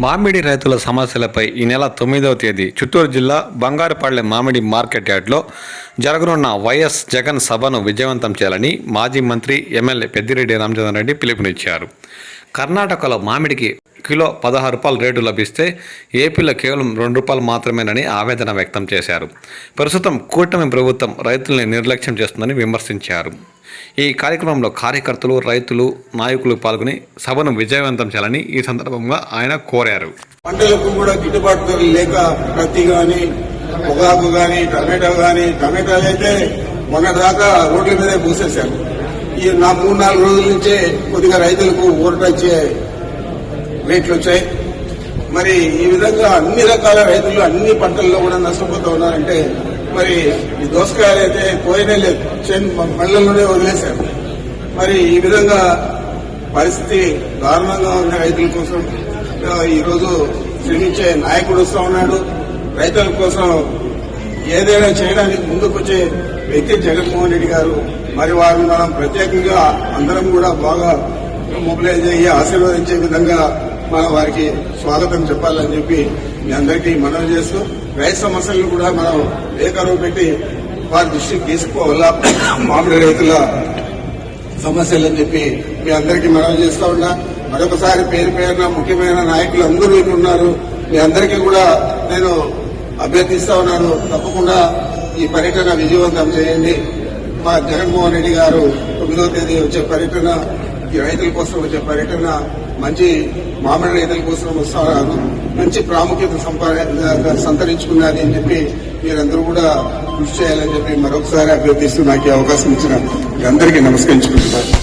మామిడి రైతుల సమస్యలపై ఈ నెల తొమ్మిదవ తేదీ చిత్తూరు జిల్లా బంగారుపల్లె మామిడి మార్కెట్ యార్డ్లో జరగనున్న వైఎస్ జగన్ సభను విజయవంతం చేయాలని మాజీ మంత్రి ఎమ్మెల్యే పెద్దిరెడ్డి రామచంద్రారెడ్డి పిలుపునిచ్చారు. కర్ణాటకలో మామిడికి కిలో పదహారు రూపాయల రేటు లభిస్తే ఏపీలో కేవలం రెండు రూపాయలు మాత్రమేనని ఆవేదన వ్యక్తం చేశారు. ప్రస్తుతం కూటమి ప్రభుత్వం రైతుల్ని నిర్లక్ష్యం చేస్తుందని విమర్శించారు. ఈ కార్యక్రమంలో కార్యకర్తలు రైతులు నాయకులు పాల్గొని సభను విజయవంతం చేయాలని ఈ సందర్భంగా ఆయన కోరారు. పంటలకు కూడా గిట్టుబాటు లేక పత్తి గాని పొగాకు గాని టమాటో గాని టమాటాలు అయితే మొన్న దాకా రోడ్ల మీదే పూసేశారు ఈ నా మూడు నాలుగు రోజుల నుంచే కొద్దిగా రైతులకు ఊరటొచ్చే రేట్లు వచ్చాయి. మరి ఈ విధంగా అన్ని రకాల రైతులు అన్ని పంటల్లో కూడా నష్టపోతూ ఉన్నారంటే మరి ఈ దోసకాయలు అయితే పోయినే లేదు. చేను పళ్ళల్లోనే వదిలేశారు. మరి ఈ విధంగా పరిస్థితి దారుణంగా ఉన్న రైతుల కోసం ఈరోజు శ్రమించే నాయకుడు వస్తూ ఉన్నాడు. రైతుల కోసం ఏదైనా చేయడానికి ముందుకొచ్చే వ్యక్తి జగన్మోహన్ రెడ్డి గారు మరి వారిని మనం ప్రత్యేకంగా అందరం కూడా బాగా మొబిలైజ్ అయ్యి ఆశీర్వదించే విధంగా మనం వారికి స్వాగతం చెప్పాలని చెప్పి మీ అందరికీ మనవి చేస్తూ రైతు సమస్యలను కూడా మనం ఏకరువు పెట్టి వారి దృష్టికి తీసుకోవాలా మామిడి రైతుల సమస్యలని చెప్పి మీ అందరికీ మనవి చేస్తూ ఉన్నా. మరొకసారి పేరు పేరున ముఖ్యమైన నాయకులు అందరూ ఉన్నారు. మీ అందరికీ కూడా నేను అభ్యర్థిస్తా ఉన్నాను తప్పకుండా ఈ పర్యటన విజయవంతం చేయండి. మా జగన్మోహన్ రెడ్డి గారు తొమ్మిదవ తేదీ వచ్చే పర్యటన ఈ రైతుల కోసం వచ్చే పర్యటన మంచి మామిడి రైతుల కోసం వస్తున్నారు మంచి ప్రాముఖ్యత సంపా- సంతరించుకున్నది అని చెప్పి మీరందరూ కూడా కృషి చేయాలని చెప్పి మరొకసారి అభ్యర్థిస్తూ నాకు అవకాశం ఇచ్చిన అందరికీ నమస్కరించుకుంటున్నాను.